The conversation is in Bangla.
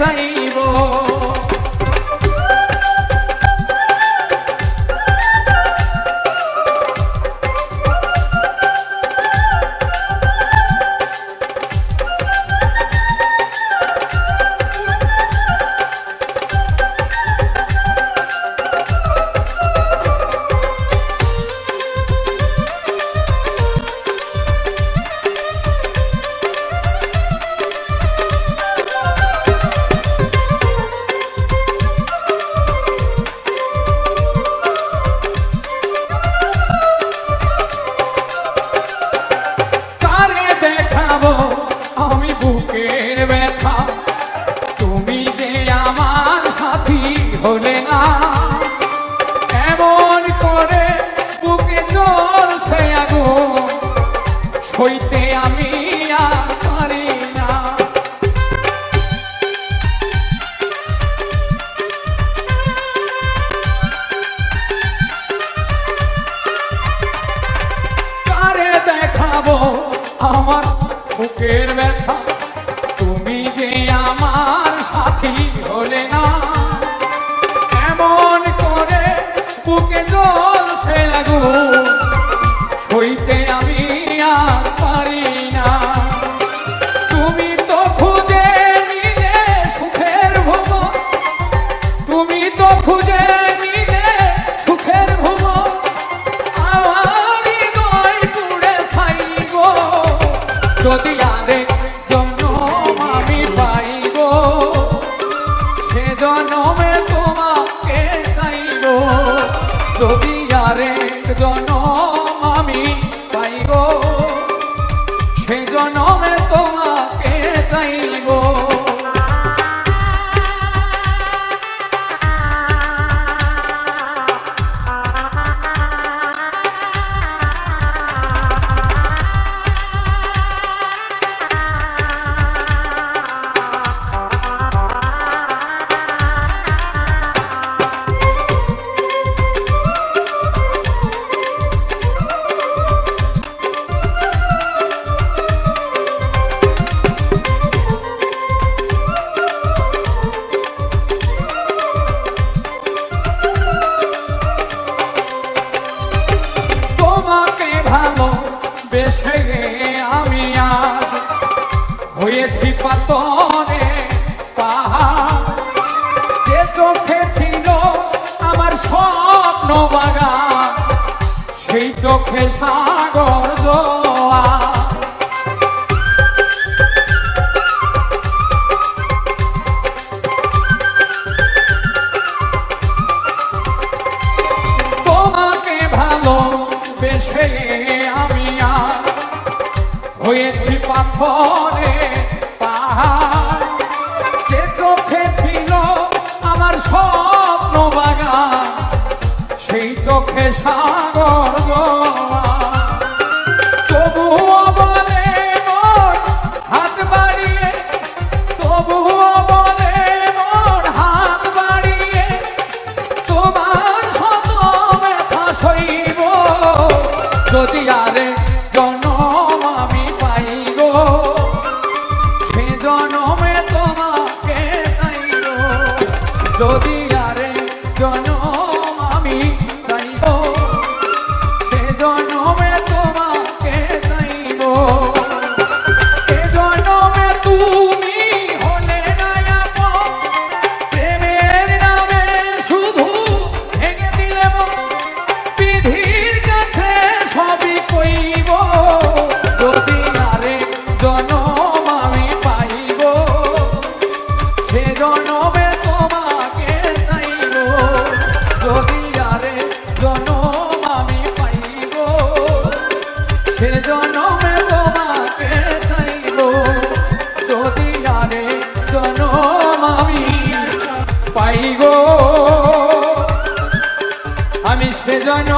saímos. হইতে আমি Change your name, Tom. দেশে আমি আজ হয়েছি পাতরে যে চোখে ছিল আমার স্বপ্ন বাগান, সেই চোখে সাগর জোয়া তোমাকে ভালো বেশে হয়েছি পাথরে পাহাড়। যে চোখে ছিল আমার স্বপ্ন বাগান, সেই চোখে সাগর তবুও বলে মন, হাত বাড়িয়ে বলে মন, হাত বাড়িয়ে, তোমার শত ব্যথা সইব। যদি আর gonna পাইব। আমি সেজন্য